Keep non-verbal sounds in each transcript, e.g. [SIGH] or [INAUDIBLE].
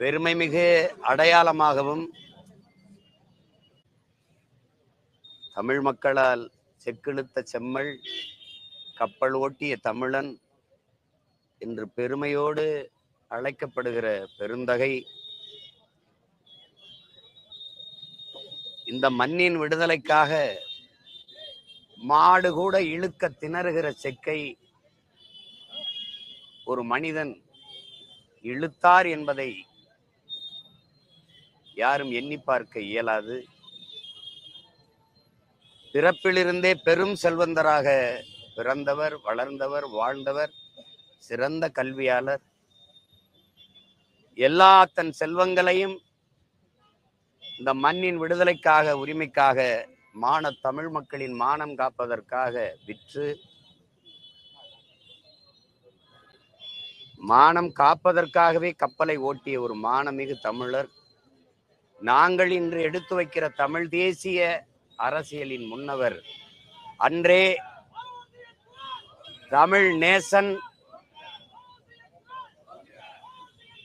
பெருமை மிகு அடையாளமாகவும் தமிழ் மக்களால் செக்கிழுத்த செம்மல் கப்பல் ஓட்டிய தமிழன் என்று பெருமையோடு அழைக்கப்படுகிற பெருந்தகை. இந்த மண்ணின் விடுதலைக்காக மாடு கூட இழுக்க திணறுகிற செக்கை ஒரு மனிதன் இழுத்தார் என்பதை யாரும் எண்ணி பார்க்க இயலாது. பிறப்பிலிருந்தே பெரும் செல்வந்தராக பிறந்தவர் வளர்ந்தவர் வாழ்ந்தவர் சிறந்த கல்வியாளர். எல்லா தன் செல்வங்களையும் இந்த மண்ணின் விடுதலைக்காக உரிமைக்காக மான தமிழ் மக்களின் மானம் காப்பதற்காக விற்று மானம் காப்பதற்காகவே கப்பலை ஓட்டிய ஒரு மானமிகு தமிழர் நாங்கள் இன்று எடுத்து வைக்கிற தமிழ் தேசிய அரசியலின் முன்னவர் அன்றே தமிழ் நேசன்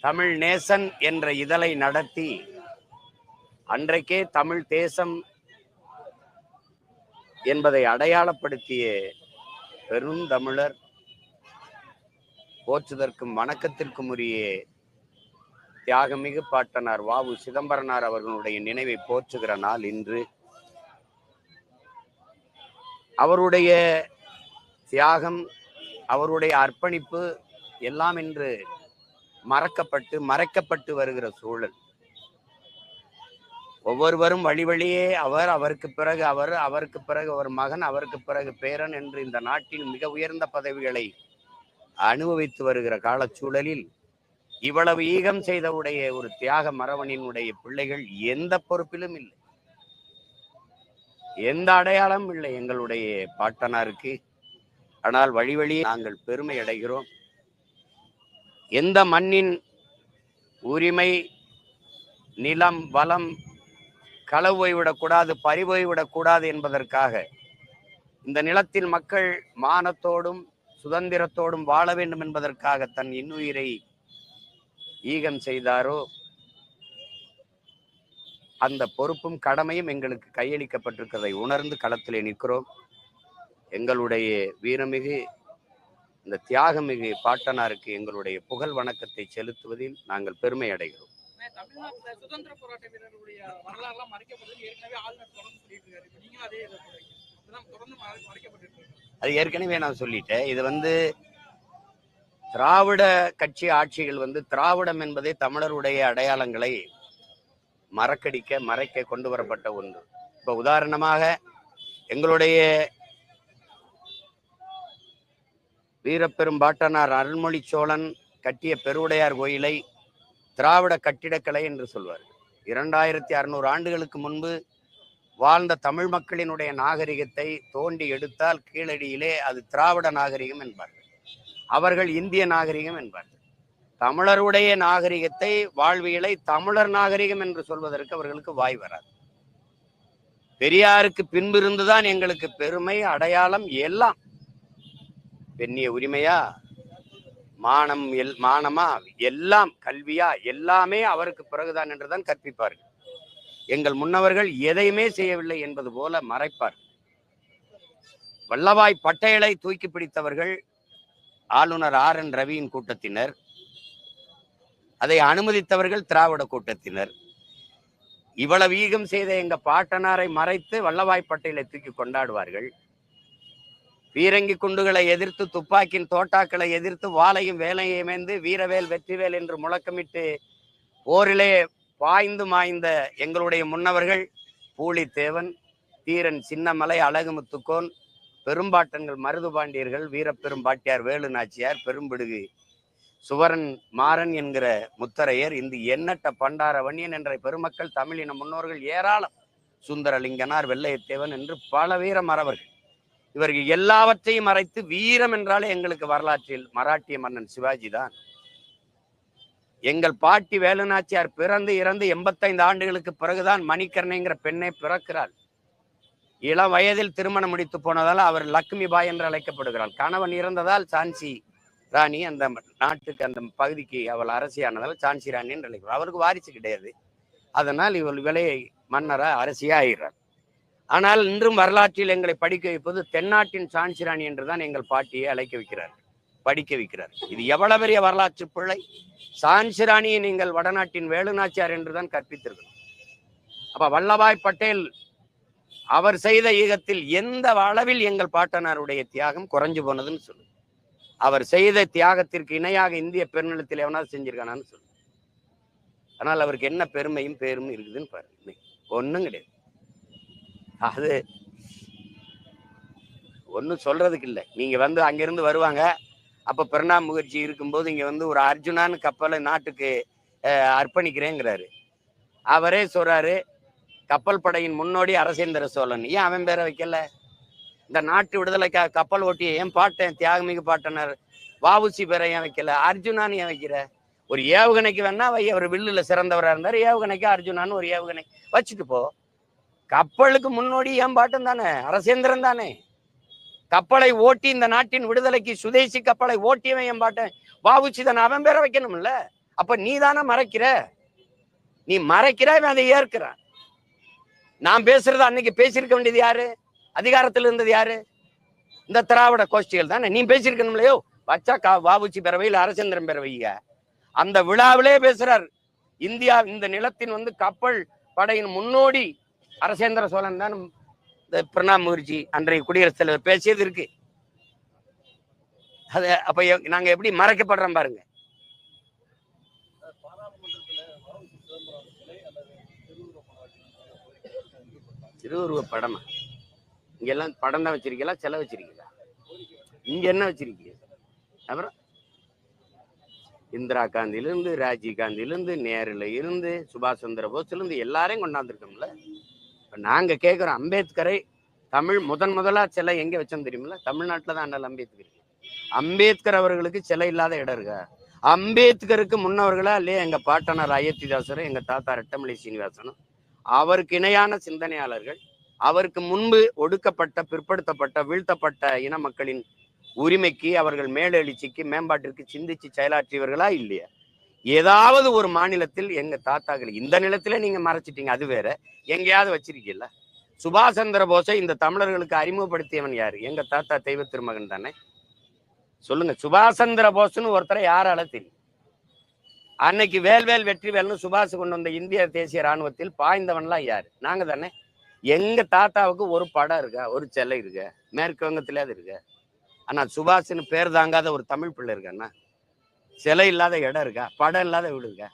தமிழ் நேசன் என்ற இதழை நடத்தி அன்றைக்கே தமிழ் தேசம் என்பதை அடையாளப்படுத்திய பெருந்தமிழர் போற்றுதற்கும் வணக்கத்திற்கும் உரிய தியாகமிகு பாட்டனார் வாவு சிதம்பரனார் அவர்களுடைய நினைவை போற்றுகிற நாள் இன்று. அவருடைய தியாகம் அவருடைய அர்ப்பணிப்பு எல்லாம் இன்று மறக்கப்பட்டு மறைக்கப்பட்டு வருகிற சூழல். ஒவ்வொருவரும் வழி வழியே அவர் அவருக்கு பிறகு அவர் அவருக்கு பிறகு ஒரு மகன் அவருக்கு பிறகு பேரன் என்று இந்த நாட்டின் மிக உயர்ந்த பதவிகளை அனுபவித்து வருகிற காலச்சூழலில் இவ்வளவு ஈகம் செய்தவுடைய ஒரு தியாக மரவனினுடைய பிள்ளைகள் எந்த பொறுப்பிலும் இல்லை. எந்த அடையாளம் இல்லை எங்களுடைய பாட்டனாருக்கு. ஆனால் வழி வழியே நாங்கள் பெருமை அடைகிறோம். எந்த மண்ணின் உரிமை நிலம் வளம் களவு விடக்கூடாது பறிபோய் விடக்கூடாது என்பதற்காக இந்த நிலத்தில் மக்கள் மானத்தோடும் சுதந்திரத்தோடும் வாழ வேண்டும் என்பதற்காக தன் இன்னுயிரை ஈகம் செய்தாரோ? அந்த பொறுப்பும் கடமையும் எங்களுக்கு கையளிக்கப்பட்டிருக்கிறதை உணர்ந்து களத்திலே நிற்கிறோம். எங்களுடைய வீரமிகு இந்த தியாகமிகு பாட்டனாருக்கு எங்களுடைய புகழ் வணக்கத்தை செலுத்துவதில் நாங்கள் பெருமை அடைகிறோம். அது ஏற்கனவே நான் சொல்லிட்டேன். இது வந்து திராவிட கட்சி ஆட்சிகள் வந்து திராவிடம் என்பதே தமிழருடைய அடையாளங்களை மறக்கடிக்க மறைக்க கொண்டு வரப்பட்ட ஒன்று. இப்ப உதாரணமாக எங்களுடைய வீரப்பெரும் பாட்டனார் அருள்மொழி சோழன் கட்டிய பெருவுடையார் கோயிலை திராவிட கட்டிடக்கலை என்று சொல்வார் இரண்டாயிரத்தி அறுநூறு ஆண்டுகளுக்கு முன்பு வாழ்ந்த தமிழ் மக்களினுடைய நாகரிகத்தை தோண்டி எடுத்தால் கீழடியிலே அது திராவிட நாகரிகம் என்பார்கள். அவர்கள் இந்திய நாகரிகம் என்பார்கள். தமிழருடைய நாகரிகத்தை வாழ்வியலை தமிழர் நாகரிகம் என்று சொல்வதற்கு அவர்களுக்கு வாய் வராது. பெரியாருக்கு பின்பிருந்துதான் எங்களுக்கு பெருமை அடையாளம் எல்லாம். பெண்ணிய உரிமையா? மானம் எல் மானமா? எல்லாம் கல்வியா? எல்லாமே அவருக்கு பிறகுதான் என்றுதான் கற்பிப்பார்கள். எங்கள் முன்னவர்கள் எதையுமே செய்யவில்லை என்பது போல மறைப்பார்கள். வல்லபாய் பட்டையலை தூக்கி பிடித்தவர்கள் ஆளுநர் ஆர் என் ரவியின் கூட்டத்தினர். அதை அனுமதித்தவர்கள் திராவிட கூட்டத்தினர். இவ்வளவு ஈகம் செய்த எங்க பாட்டனாரை மறைத்து வல்லவாய் பட்டேலை தூக்கி கொண்டாடுவார்கள். பீரங்கி குண்டுகளை எதிர்த்து துப்பாக்கியின் தோட்டாக்களை எதிர்த்து வாளையும் வேலையும் ஏந்து வீரவேல் வெற்றிவேல் என்று முழக்கமிட்டு போரிலே பாய்ந்து மாய்ந்த எங்களுடைய முன்னவர்கள் பூலித்தேவன் தீரன் சின்னமலை அழகுமுத்துக்கோன் பெரும்பாட்டன்கள் மருதுபாண்டியர்கள் வீரப்பெரும்பாட்டியார் வேலு நாச்சியார் பெரும்பிடுகு சுவரன் மாறன் என்கிற முத்தரையர் இந்த எண்ணற்ற பண்டார வன்னியன் என்ற பெருமக்கள் தமிழின முன்னோர்கள் ஏராளம். சுந்தரலிங்கனார் வெள்ளையத்தேவன் என்று பல வீர மறவர்கள். இவர்கள் எல்லாவற்றையும் மறைத்து வீரம் என்றாலே எங்களுக்கு வரலாற்றில் மராட்டிய மன்னன் சிவாஜி தான். எங்கள் பாட்டி வேலுநாச்சியார் பிறந்து இறந்து எண்பத்தைந்து ஆண்டுகளுக்கு பிறகுதான் மணிக்கர்ணைங்கிற பெண்ணை பிறக்கிறாள். இளம் வயதில் திருமணம் முடித்து போனதால் அவர் லக்ஷ்மி பாய் என்று அழைக்கப்படுகிறாள் கணவன் இறந்ததால் சான்சி ராணி அந்த நாட்டுக்கு அந்த பகுதிக்கு அவள் அரசியானதால் சான்சி ராணின்னு அழைக்கிறார். அவருக்கு வாரிசு கிடையாது. அதனால் இவள் விலையை மன்னரா அரசியா ஆகிறார். ஆனால் இன்றும் வரலாற்றில் எங்களை படிக்க வைப்பது தென்னாட்டின் சான்சி ராணி என்றுதான் எங்கள் பாட்டியை அழைக்க வைக்கிறார் படிக்க வைக்கிறார். இது எவ்வளவு பெரிய வரலாற்று பிள்ளை சான்சி ராணியை நீங்கள் வடநாட்டின் வேலுநாச்சியார் என்றுதான் கற்பித்திருக்கணும் அப்ப வல்லபாய் பட்டேல் அவர் செய்த ஈகத்தில் எந்த அளவில் எங்கள் பாட்டனாருடைய தியாகம் குறைஞ்சு போனதுன்னு சொல்லு. அவர் செய்த தியாகத்திற்கு இணையாக இந்திய பெருநிலத்தில் எவனாவது செஞ்சிருக்கானான்னு சொல்லு. ஆனால் அவருக்கு என்ன பெருமையும் பேரும் இருக்குதுன்னு பாருங்க ஒன்றும் கிடையாது. அது ஒன்றும் சொல்றதுக்கு இல்லை. நீங்க வந்து அங்கிருந்து வருவாங்க. அப்ப பிரணாப் முகர்ஜி இருக்கும்போது இங்க வந்து ஒரு அர்ஜுனான்னு கப்பலை நாட்டுக்கு அஹ், அர்ப்பணிக்கிறேங்கிறாரு. அவரே சொல்றாரு கப்பல் படையின் முன்னோடி அரசேந்திர சோழன். ஏன் அவன் பேரை வைக்கல? இந்த நாட்டு விடுதலைக்காக கப்பல் ஓட்டிய ஏன் பாட்டன் தியாகமிகு பாட்டனர் வாவுசி பேரை ஏன் வைக்கல? அர்ஜுனான்னு ஏன் வைக்கிற? ஒரு ஏவுகணைக்கு வேணா வை அவர் வில்லுல சிறந்தவராக இருந்தார். ஏவுகணைக்கு அர்ஜுனான்னு ஒரு ஏவுகணை. வச்சுட்டு போ. கப்பலுக்கு முன்னோடி ஏன் பாட்டன் தானே அரசேந்திரன் தானே. கப்பலை ஓட்டி இந்த நாட்டின் விடுதலைக்கு சுதேசி கப்பலை ஓட்டியவன் என் பாட்டன். வாவுச்சி தானே அவன் பேரை வைக்கணும்ல? அப்ப நீ தானே மறைக்கிற? நீ மறைக்கிற இவன் அதை ஏற்கிறான். நான் பேசுறது அன்னைக்கு பேசியிருக்க வேண்டியது யாரு? அதிகாரத்தில் இருந்தது யாரு? இந்த திராவிட கோஷ்டிகள் தானே? நீ பேசியிருக்கணும் இல்லையோ வச்சா கா வாபுச்சி பேரவையில் அரசேந்திரன் பேரவைங்க அந்த விழாவிலே பேசுறார். இந்தியா இந்த நிலத்தின் வந்து கப்பல் படையின் முன்னோடி அரசேந்திர சோழன் தான் இந்த பிரணாப் முகர்ஜி. அன்றைய குடியரசுத் தலைவர் பேசியது இருக்கு. அது அப்ப எ- நாங்க எப்படி மறைக்கப்படுறோம் பாருங்க. திருவுருவ படமா? இங்கெல்லாம் படம் தான் வச்சிருக்கீங்களா? செலவு வச்சிருக்கீங்களா? இங்கே என்ன வச்சிருக்கீங்க? அப்புறம் இந்திரா காந்தில இருந்து ராஜீவ் காந்திலேருந்து நேருல இருந்து சுபாஷ் சந்திர போஸ்ல இருந்து எல்லாரையும் கொண்டாந்துருக்கோம்ல இப்போ நாங்க கேட்குறோம் அம்பேத்கரை தமிழ் முதன் முதலா சிலை எங்க வச்சோம் தெரியுமில்ல? தமிழ்நாட்டுல தான் அண்ணல் அம்பேத்கர் அம்பேத்கர் அவர்களுக்கு சிலை இல்லாத இடம் இருக்கா? அம்பேத்கருக்கு முன்னவர்களா இல்லையா எங்க பாட்டனார் அயோத்திதாசரும் எங்க தாத்தா ரெட்டமலை சீனிவாசனும்? அவருக்கு இணையான சிந்தனையாளர்கள் அவருக்கு முன்பு ஒடுக்கப்பட்ட பிற்படுத்தப்பட்ட வீழ்த்தப்பட்ட இன மக்களின் உரிமைக்கு அவர்கள் மேலெழுச்சிக்கு மேம்பாட்டிற்கு சிந்திச்சு செயலாற்றியவர்களா இல்லையா? ஏதாவது ஒரு மாநிலத்தில் எங்க தாத்தாக்கள் இந்த நிலத்துல நீங்க மறைச்சிட்டீங்க அது வேற. எங்கேயாவது வச்சிருக்கீல்ல சுபாஷ் சந்திர போஸை இந்த தமிழர்களுக்கு அறிமுகப்படுத்தியவன் யாரு? எங்க தாத்தா தெய்வ திருமகன் தானே? சொல்லுங்க. சுபாஷ் சந்திர போஸ்ன்னு ஒருத்தரை யாரால தெரியும்? அன்னைக்கு வேல்வேல் வெற்றி வேல்னு சுபாஷ் கொண்டு வந்த இந்திய தேசிய ராணுவத்தில் பாய்ந்தவன்லாம் யாரு? நாங்க தானே. எங்க தாத்தாவுக்கு ஒரு படம் இருக்கா? ஒரு சிலை இருக்க? மேற்கு அது இருக்க? ஆனா சுபாஷ்னு பேர் தாங்காத ஒரு தமிழ் பிள்ளை இருக்காண்ணா சிலை இல்லாத இடம் இருக்கா? படம் இல்லாத வீடு இருக்கா?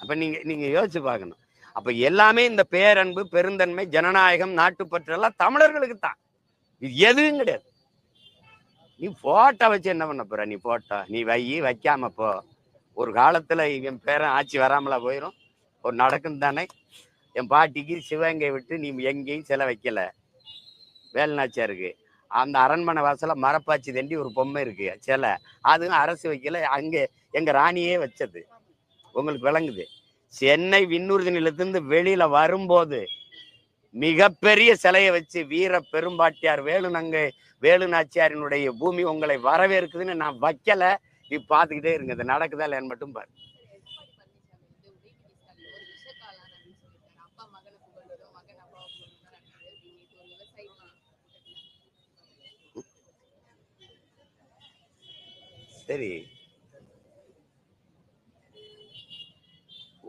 அப்ப நீங்க நீங்க யோசிச்சு பார்க்கணும். அப்ப எல்லாமே இந்த பேரன்பு பெருந்தன்மை ஜனநாயகம் நாட்டுப்பற்று எல்லாம் தமிழர்களுக்கு தான். இது எதுவும் கிடையாது. நீ போட்டோ வச்சு என்ன பண்ண போற? நீ போட்டோ நீ வை வைக்காம போ. ஒரு காலத்தில் என் பேரன் ஆட்சி வராமலா போயிடும் ஒரு நடக்கும் தானே. என் பாட்டிக்கு சிவகங்கை விட்டு நீ எங்கேயும் சிலை வைக்கல. வேலுநாச்சியாருக்கு. அந்த அரண்மனை வாசல்ல மரப்பாச்சி தண்டி ஒரு பொம்மை இருக்கு. சிலை. அதுவும் அரசு வைக்கல. அங்கே எங்கள் ராணியே வச்சது. உங்களுக்கு விளங்குது. சென்னை விண்ணூர்தி நிலத்திலிருந்து வெளியில வரும்போது மிகப்பெரிய சிலையை வச்சு வீர பெரும்பாட்டியார் வேலுநங்கை வேலுநாச்சியாரினுடைய பூமி உங்களை வரவேற்குதுன்னு நான் வைக்கலை. நீ பார்த்துக்கிட்டே இருங்க. இது நடக்குதா இல்லையான்னு மட்டும் பாரு. சரி.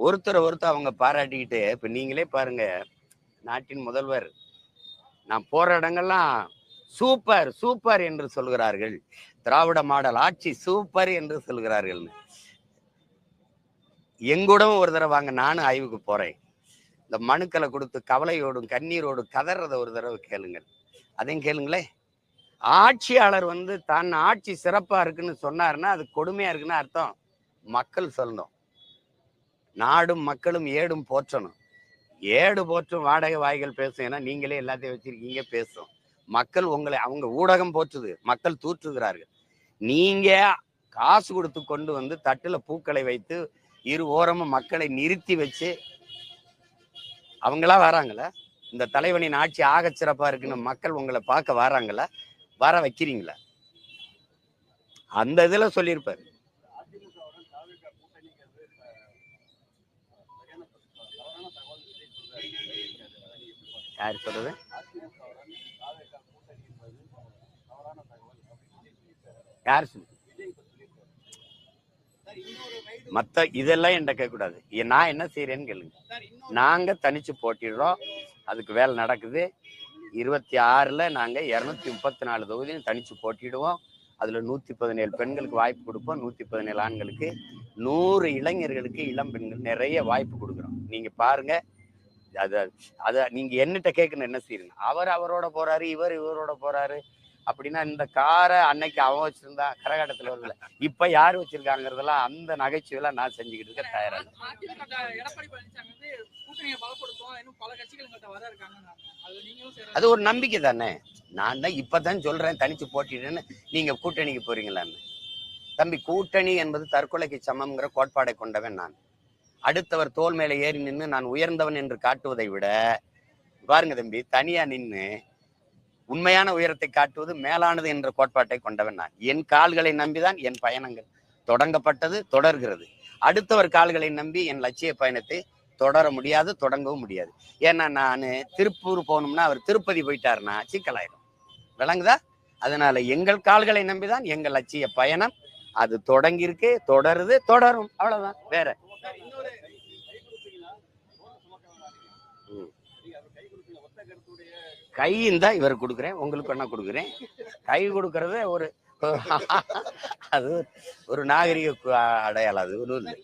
ஒருத்தர் ஒருத்தர் அவங்க பாராட்டிக்கிட்டு இப்ப நீங்களே பாருங்க நாட்டின் முதல்வர். நான் போற இடங்கள்லாம் சூப்பர் சூப்பர் என்று சொல்கிறார்கள். திராவிட மாடல் ஆட்சி சூப்பர் என்று சொல்கிறார்கள் எங்கூடவும் ஒரு தடவை வாங்க நானும் ஆய்வுக்கு போறேன். இந்த மனுக்களை கொடுத்து கவலையோடும் கண்ணீரோடும் கதறத ஒரு தடவை கேளுங்கள். அதையும் கேளுங்களேன் ஆட்சியாளர் வந்து தன் ஆட்சி சிறப்பா இருக்குன்னு சொன்னாருன்னா அது கொடுமையா இருக்குன்னு அர்த்தம் மக்கள் சொல்லணும். நாடும் மக்களும் ஏடும் போற்றணும். ஏடு போற்றும் வாடகை வாய்கள் பேசும். ஏன்னா நீங்களே எல்லாத்தையும் வச்சிருக்கீங்க பேசும். மக்கள் உங்களை அவங்க ஊடகம் போற்றுது. மக்கள் தூற்றுகிறார்கள். நீங்க காசு கொடுத்து கொண்டு வந்து தட்டுல பூக்களை வைத்து இரு ஓரமும் மக்களை நிறுத்தி வச்சு அவங்களா வராங்களா? இந்த தலைவனின் ஆட்சி ஆக சிறப்பா இருக்குன்னு மக்கள் உங்களை பார்க்க வராங்களா? வர வைக்கிறீங்களா? அந்த இதுல சொல்லியிருப்பாரு. யார் சொல்றது? யார் சொல்லு? மத்த இதெல்லாம் என்கிட்ட கேட்கக்கூடாது. நான் என்ன செய்யறேன்னு கேளுங்க. நாங்க தனிச்சு போட்டிடுறோம். அதுக்கு வேலை நடக்குது. இருபத்தி ஆறுல நாங்க இருநூத்தி முப்பத்தி நாலு தொகுதியும் தனிச்சு போட்டிடுவோம். அதுல நூத்தி பதினேழு பெண்களுக்கு வாய்ப்பு கொடுப்போம். நூத்தி பதினேழு ஆண்களுக்கு நூறு இளைஞர்களுக்கு இளம் பெண்கள் நிறைய வாய்ப்பு கொடுக்குறோம். நீங்க பாருங்க. அத அத நீங்க என்னட்ட கேட்கணும் என்ன செய்யுங்க அவர் அவரோட போறாரு இவர் இவரோட போறாரு. அப்படின்னா இந்த காரை அன்னைக்கு அவன் வச்சிருந்தா கரகாட்டத்துல வரல. இப்ப யார் வச்சிருக்காங்கிறதெல்லாம் அந்த நகைச்சுவையெல்லாம் நான் செஞ்சுக்கிட்டு இருக்க தயாரா அது ஒரு நம்பிக்கை தானே? நான் தான் இப்பதான் சொல்றேன் தனிச்சு போட்டிடுன்னு. நீங்க கூட்டணிக்கு போறீங்களான்னு தம்பி கூட்டணி என்பது தற்கொலைக்கு சமம்ங்கிற கோட்பாடை கொண்டவன் நான். அடுத்தவர் தோல் மேலே ஏறி நின்று நான் உயர்ந்தவன் என்று காட்டுவதை விட பாருங்க தம்பி தனியா நின்று உண்மையான உயரத்தை காட்டுவது மேலானது என்ற கோட்பாட்டை கொண்டவன் நான். என் கால்களை நம்பிதான் என் பயணங்கள் தொடங்கப்பட்டது தொடர்கிறது. அடுத்தவர் கால்களை நம்பி என் லட்சிய பயணத்தை தொடர முடியாது தொடங்கவும் முடியாது. ஏன்னா நான் திருப்பூர் போகணும்னா அவர் திருப்பதி போயிட்டாருன்னா சிக்கலாயிரும். விளங்குதா? அதனால எங்கள் கால்களை நம்பிதான் எங்கள் லட்சிய பயணம் அது தொடங்கியிருக்கு தொடருது தொடரும். அவ்வளவுதான். வேற. ம். கை இருந்தா இவர் கொடுக்குறேன் உங்களுக்கு என்ன கொடுக்குறேன். கை கொடுக்கறது ஒரு [LAUGHS] அது ஒரு நாகரிக அடையாளம் அது ஒன்றும் இல்லை.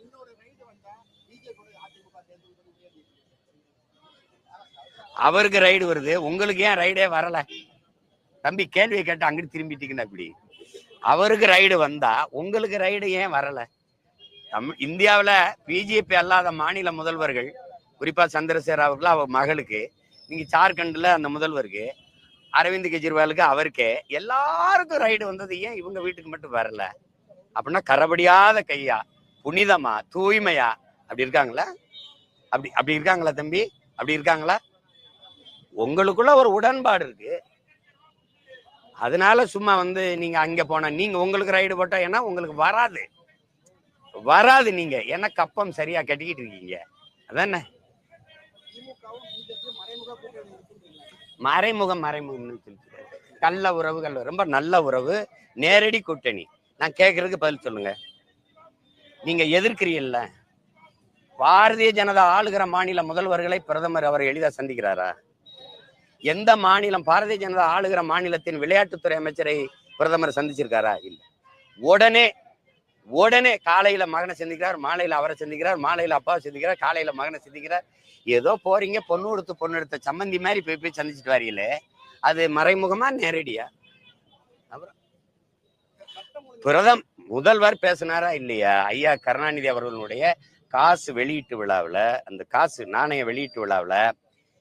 அவருக்கு ரைடு வருது உங்களுக்கு ஏன் ரைடே வரல? தம்பி கேள்வியை கேட்டு அங்கிட்டு திரும்பிட்டீங்கன்னா அப்படி அவருக்கு ரைடு வந்தா உங்களுக்கு ரைடு ஏன் வரல? தமிழ் இந்தியாவில் பிஜேபி அல்லாத மாநில முதல்வர்கள் குறிப்பா சந்திரசேகர் அவர்கள் அவர் மகளுக்கு நீங்க ஜார்க்கண்ட்ல அந்த முதல்வருக்கு அரவிந்த் கெஜ்ரிவாலுக்கு அவருக்கே எல்லாருக்கும் ரைடு வந்தது ஏன் இவங்க வீட்டுக்கு மட்டும் வரல? அப்படின்னா கரபடியாத கையா புனிதமா தூய்மையா அப்படி இருக்காங்களா? அப்படி அப்படி இருக்காங்களா தம்பி? அப்படி இருக்காங்களா? உங்களுக்குள்ள ஒரு உடன்பாடு இருக்கு. அதனால சும்மா வந்து நீங்க அங்க போனா நீங்க உங்களுக்கு ரைடு போட்டா ஏன்னா உங்களுக்கு வராது. வராது நீங்க. ஏன்னா கப்பம் சரியா கட்டிக்கிட்டு இருக்கீங்க. அதானே? மறைமுகம் மறைமுகம்னு சொல்லிட்டு. உறவுகள் ரொம்ப நல்ல உறவு. நேரடி கூட்டணி. நான் கேட்கறதுக்கு பதில் சொல்லுங்க. நீங்க எதிர்க்கிறீல்ல? பாரதிய ஜனதா ஆளுகிற மாநில முதல்வர்களை பிரதமர் அவர் எளிதா சந்திக்கிறாரா? எந்த மாநிலம் பாரதிய ஜனதா ஆளுகிற மாநிலத்தின் விளையாட்டுத்துறை அமைச்சரை பிரதமர் சந்திச்சிருக்காரா? இல்லை. உடனே உடனே காலையில மகனை சந்திக்கிறார் மாலையில அவரை சந்திக்கிறார் மாலையில அப்பாவை சந்திக்கிறார் காலையில மகனை சந்திக்கிறார். ஏதோ போறீங்க பொண்ணு கொடுத்து பொண்ணு எடுத்த சம்மந்தி மாதிரி போய் போய் சந்திச்சுட்டு வரீங்களே. அது மறைமுகமா நேரடியா? பிரதம் முதல்வர் பேசினாரா இல்லையா? ஐயா கருணாநிதி அவர்களுடைய காசு வெளியீட்டு விழாவில் அந்த காசு நாணய வெளியீட்டு விழாவில்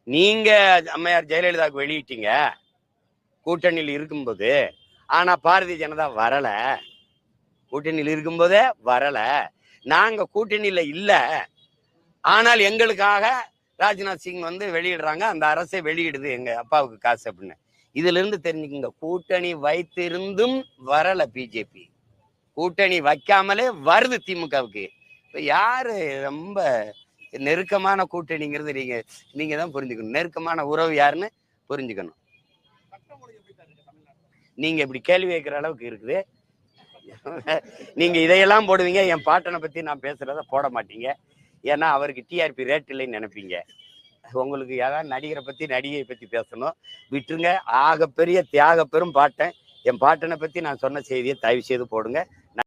நீங்க அம்மையார் ஜெயலலிதாவுக்கு வெளியிட்டீங்க கூட்டணியில் இருக்கும்போது ஆனா பாரதிய ஜனதா வரலை. கூட்டணியில் இருக்கும்போதே வரல. நாங்க கூட்டணியில இல்ல. ஆனால் எங்களுக்காக ராஜ்நாத் சிங் வந்து வெளியிடுறாங்க. அந்த அரசே வெளியிடுது எங்க அப்பாவுக்கு காசு அப்படின்னு. இதுல இருந்து தெரிஞ்சுக்கங்க கூட்டணி வைத்திருந்தும் வரல பிஜேபி. கூட்டணி வைக்காமலே வருது திமுகவுக்கு. இப்ப யாரு ரொம்ப நெருக்கமான கூட்டணிங்கிறது நீங்க நீங்க தான் புரிஞ்சுக்கணும். நெருக்கமான உறவு யாருன்னு புரிஞ்சுக்கணும். நீங்கள் நீங்க இப்படி கேள்வி கேட்கிற அளவுக்கு இருக்குது. நீங்க இதையெல்லாம் போடுவீங்க என் பாட்டனை பத்தி நான் பேசுறத போட மாட்டீங்க. ஏன்னா அவருக்கு டிஆர்பி ரேட் இல்லைன்னு நினைப்பீங்க. உங்களுக்கு ஏதாவது நடிகரை பத்தி நடிகை பத்தி பேசணும். விட்டுருங்க. ஆக பெரிய தியாக பெரும் பாட்டன் என் பாட்டனை பத்தி நான் சொன்ன செய்தியை தயவு செய்து போடுங்க.